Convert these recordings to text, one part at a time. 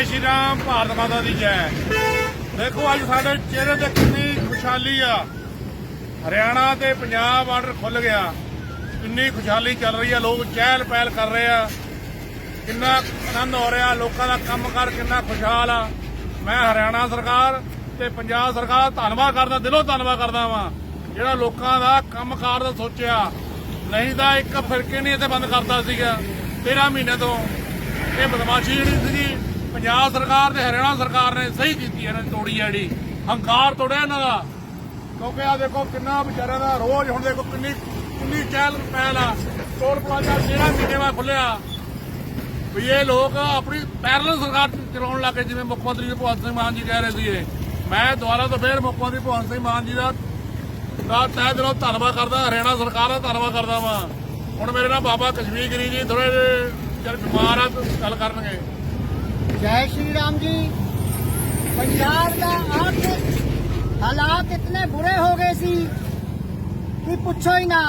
ਜੈ ਸ਼੍ਰੀ ਰਾਮ, ਭਾਰਤ ਮਾਤਾ ਦੀ ਜੈ। ਦੇਖੋ, ਅੱਜ ਸਾਡੇ ਚਿਹਰੇ ਤੇ ਕਿੰਨੀ ਖੁਸ਼ਹਾਲੀ ਆ। ਹਰਿਆਣਾ ਤੇ ਪੰਜਾਬ ਬਾਰਡਰ ਖੁੱਲ ਗਿਆ। ਕਿੰਨੀ ਖੁਸ਼ਹਾਲੀ ਚੱਲ ਰਹੀ ਆ, ਲੋਕ ਚਹਿਲ ਪਹਿਲ ਕਰ ਰਹੇ ਆ। ਕਿੰਨਾ ਆਨੰਦ ਹੋ ਰਿਹਾ, ਲੋਕਾਂ ਦਾ ਕੰਮਕਾਰ ਕਿੰਨਾ ਖੁਸ਼ਹਾਲ ਆ। ਮੈਂ ਹਰਿਆਣਾ ਸਰਕਾਰ ਤੇ ਪੰਜਾਬ ਸਰਕਾਰ ਦਾ ਧੰਨਵਾਦ ਕਰਦਾ, ਦਿਲੋਂ ਧੰਨਵਾਦ ਕਰਦਾ ਵਾਂ। ਜਿਹੜਾ ਲੋਕਾਂ ਦਾ ਕੰਮਕਾਰ ਦਾ ਸੋਚਿਆ, ਨਹੀਂ ਤਾਂ ਇੱਕ ਫਿਰਕੇ ਨਹੀਂ ਇੱਥੇ ਬੰਦ ਕਰਦਾ ਸੀਗਾ। 13 ਮਹੀਨੇ ਤੋਂ। ਇਹ ਬਦਮਾਸ਼ੀ ਜਿਹੜੀ ਸੀਗੀ ਪੰਜਾਬ ਸਰਕਾਰ ਤੇ ਹਰਿਆਣਾ ਸਰਕਾਰ ਨੇ ਸਹੀ ਕੀਤੀ ਇਹਨਾਂ ਦੀ ਤੋੜੀ ਆ ਜਿਹੜੀ ਹੰਕਾਰ ਤੋੜਿਆ ਇਹਨਾਂ ਦਾ। ਕਿਉਂਕਿ ਆ ਦੇਖੋ ਕਿੰਨਾ ਵਿਚਾਰਿਆਂ ਦਾ ਰੋਜ਼ ਹੁਣ ਦੇਖੋ ਕਿੰਨੀ ਕਿੰਨੀ ਚਹਿਲ ਪਹਿਲ ਆ। ਟੋਲ ਪਲਾਜ਼ਾ 13 ਮਹੀਨੇ ਬਾਅਦ ਖੁੱਲਿਆ ਵੀ ਇਹ ਲੋਕ ਆਪਣੀ ਪੈਰਲਲ ਸਰਕਾਰ ਚਲਾਉਣ ਲੱਗੇ ਜਿਵੇਂ ਮੁੱਖ ਮੰਤਰੀ ਭਗਵੰਤ ਸਿੰਘ ਮਾਨ ਜੀ ਕਹਿ ਰਹੇ ਸੀਗੇ। ਮੈਂ ਦੁਬਾਰਾ ਤੋਂ ਫੇਰ ਮੁੱਖ ਮੰਤਰੀ ਭਗਵੰਤ ਸਿੰਘ ਮਾਨ ਜੀ ਦਾ ਦਾ ਤਹਿ ਦਿਲੋਂ ਧੰਨਵਾਦ ਕਰਦਾ, ਹਰਿਆਣਾ ਸਰਕਾਰ ਦਾ ਧੰਨਵਾਦ ਕਰਦਾ ਵਾਂ। ਹੁਣ ਮੇਰੇ ਨਾਲ ਬਾਬਾ ਕਸ਼ਮੀਰ ਗਿਰੀ ਜੀ ਥੋੜੇ ਜਿਹੇ ਬਿਮਾਰ ਆ, ਗੱਲ ਕਰਨਗੇ। ਜੈ ਸ਼੍ਰੀ ਰਾਮ ਜੀ ਪੰਜਾਬ ਦਾ ਆਰਥਿਕ ਹਾਲਾਤ ਇਤਨੇ ਬੁਰੇ ਹੋ ਗਏ ਸੀ ਕਿ ਪੁੱਛੋ ਹੀ ਨਾ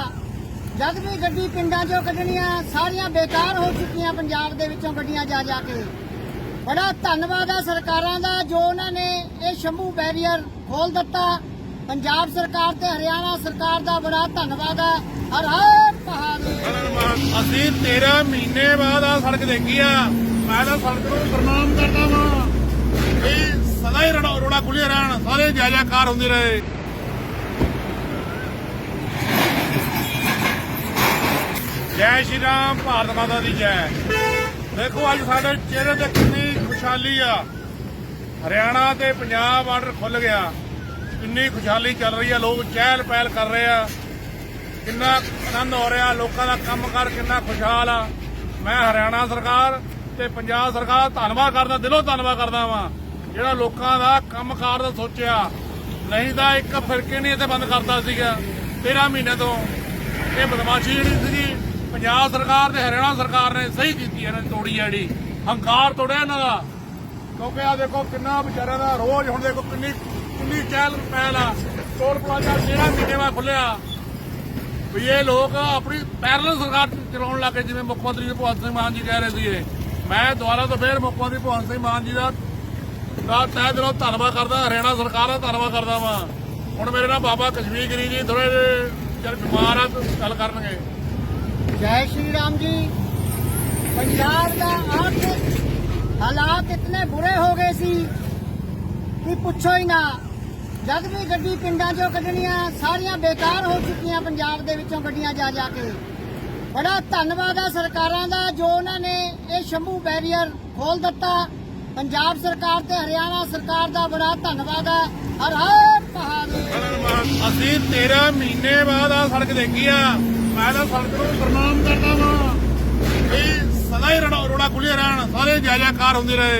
ਜਦ ਵੀ ਗੱਡੀ ਪਿੰਡਾਂ 'ਚੋਂ ਕੱਢਣੀਆਂ ਸਾਰੀਆਂ ਬੇਕਾਰ ਹੋ ਚੁੱਕੀਆਂ ਪੰਜਾਬ ਦੇ ਵਿੱਚੋਂ ਗੱਡੀਆਂ ਜਾ ਜਾ ਕੇ ਬੜਾ ਧੰਨਵਾਦ ਆ ਸਰਕਾਰਾਂ ਦਾ ਜੋ ਉਹਨਾਂ ਨੇ ਇਹ ਸ਼ੰਭੂ ਬੈਰੀਅਰ ਖੋਲ ਦਿੱਤਾ ਪੰਜਾਬ ਸਰਕਾਰ ਤੇ ਹਰਿਆਣਾ ਸਰਕਾਰ ਦਾ ਬੜਾ ਧੰਨਵਾਦ ਆ ਹਰ ਹਰ ਮਹਾਦੇਵ ਅਸੀਂ 13 ਮਹੀਨੇ ਬਾਅਦ ਆ ਸੜਕ ਦੇਖੀ ਆ ਮੈਂ ਤਾਂ ਸੜਕ ਨੂੰ ਪ੍ਰਣਾਮ ਕਰਦਾ ਵਾਂ। ਇਹ ਸਦਾ ਹੀ ਰੋੜਾ ਰੋੜਾ ਖੁੱਲੇ ਰਹਿਣ, ਸਾਰੇ ਜੈ ਹੁੰਦੇ ਰਹੇ। ਜੈ ਸ਼੍ਰੀ ਰਾਮ, ਭਾਰਤ ਮਾਤਾ ਦੀ ਜੈ। ਦੇਖੋ, ਅੱਜ ਸਾਡੇ ਚਿਹਰੇ ਤੇ ਕਿੰਨੀ ਖੁਸ਼ਹਾਲੀ ਆ। ਹਰਿਆਣਾ ਤੇ ਪੰਜਾਬ ਬਾਰਡਰ ਖੁੱਲ ਗਿਆ। ਕਿੰਨੀ ਖੁਸ਼ਹਾਲੀ ਚੱਲ ਰਹੀ ਆ, ਲੋਕ ਚਹਿਲ ਪਹਿਲ ਕਰ ਰਹੇ ਆ। ਕਿੰਨਾ ਆਨੰਦ ਹੋ ਰਿਹਾ, ਲੋਕਾਂ ਦਾ ਕੰਮਕਾਰ ਕਿੰਨਾ ਖੁਸ਼ਹਾਲ ਆ। ਮੈਂ ਹਰਿਆਣਾ ਸਰਕਾਰ ਤੇ ਪੰਜਾਬ ਸਰਕਾਰ ਦਾ ਧੰਨਵਾਦ ਕਰਦਾ, ਦਿਲੋਂ ਧੰਨਵਾਦ ਕਰਦਾ ਵਾਂ। ਜਿਹੜਾ ਲੋਕਾਂ ਦਾ ਕੰਮਕਾਰ ਦਾ ਸੋਚਿਆ, ਨਹੀਂ ਤਾਂ ਇੱਕ ਫਿਰਕੇ ਨਹੀਂ ਇੱਥੇ ਬੰਦ ਕਰਦਾ ਸੀਗਾ 13 ਮਹੀਨੇ ਤੋਂ। ਇਹ ਬਦਮਾਸ਼ੀ ਜਿਹੜੀ ਸੀਗੀ, ਪੰਜਾਬ ਸਰਕਾਰ ਤੇ ਹਰਿਆਣਾ ਸਰਕਾਰ ਨੇ ਸਹੀ ਕੀਤੀ ਇਹਨਾਂ ਦੀ ਤੋੜੀ ਆ ਜਿਹੜੀ। ਹੰਕਾਰ ਤੋੜਿਆ ਇਹਨਾਂ ਦਾ। ਕਿਉਂਕਿ ਆ ਦੇਖੋ, ਕਿੰਨਾ ਵਿਚਾਰਿਆਂ ਦਾ ਰੋਜ਼ ਹੁਣ ਦੇਖੋ ਕਿੰਨੀ ਕਿੰਨੀ ਚਹਿਲ ਪਹਿਲ ਆ। ਟੋਲ ਪਲਾਜ਼ਾ 13 ਮਹੀਨੇ ਬਾਅਦ ਖੁੱਲਿਆ ਵੀ ਇਹ ਲੋਕ ਆਪਣੀ ਪੈਰਲਲ ਸਰਕਾਰ ਚਲਾਉਣ ਲੱਗੇ ਜਿਵੇਂ ਮੁੱਖ ਮੰਤਰੀ ਭਗਵੰਤ ਸਿੰਘ ਮਾਨ ਜੀ ਕਹਿ ਰਹੇ ਸੀ ਮੈਂ ਦੁਬਾਰਾ ਤੋਂ ਫੇਰ ਮੁੱਖ ਮੰਤਰੀ ਭਗਵੰਤ ਸਿੰਘ ਮਾਨ ਜੀ ਦਾ ਦਾ ਤਹਿ ਦਿਲੋਂ ਧੰਨਵਾਦ ਕਰਦਾ, ਹਰਿਆਣਾ ਸਰਕਾਰ ਦਾ ਧੰਨਵਾਦ ਕਰਦਾ ਵਾਂ। ਹੁਣ ਮੇਰੇ ਨਾਲ ਬਾਬਾ ਕਸ਼ਮੀਰ ਗਿਰੀ ਜੀ ਥੋੜੇ ਜਿਹੇ ਬਿਮਾਰ ਆ ਗੱਲ ਕਰਨਗੇ। ਜੈ ਸ਼੍ਰੀ ਰਾਮ ਜੀ। ਪੰਜਾਬ ਦਾ ਆਰਥਿਕ ਹਾਲਾਤ ਇਤਨੇ ਬੁਰੇ ਹੋ ਗਏ ਸੀ ਕਿ ਪੁੱਛੋ ਹੀ ਨਾ, ਜਦ ਵੀ ਗੱਡੀ ਪਿੰਡਾਂ 'ਚੋਂ ਕੱਢਣੀਆਂ ਸਾਰੀਆਂ ਬੇਕਾਰ ਹੋ ਚੁੱਕੀਆਂ ਪੰਜਾਬ ਦੇ ਵਿੱਚੋਂ ਗੱਡੀਆਂ ਜਾ ਜਾ ਕੇ। ਬੜਾ ਧੰਨਵਾਦ ਆ ਸਰਕਾਰਾਂ ਦਾ ਸ਼ੰਭੂ ਬੈਰੀਅਰ ਖੋਲ ਦਿੱਤਾ। ਪੰਜਾਬ ਸਰਕਾਰ ਤੇ ਹਰਿਆਣਾ ਸਰਕਾਰ ਦਾ ਬੜਾ ਧੰਨਵਾਦ ਹੈ ਹਰ ਹਰ ਮਹਾਦੇਵ। ਅਸੀਂ 13 ਮਹੀਨੇ ਬਾਅਦ ਆ ਸੜਕ ਦੇਖੀ ਆ। ਮੈਂ ਤਾਂ ਸੜਕ ਨੂੰ ਪ੍ਰਣਾਮ ਕਰਦਾ ਵਾਂ। ਇਹ ਸਦਾ ਹੀ ਰੋੜਾ ਰੋੜਾ ਖੁੱਲੇ ਰਹਿਣ, ਸਾਰੇ ਜੈ ਜੈਕਾਰ ਹੁੰਦੇ ਰਹੇ।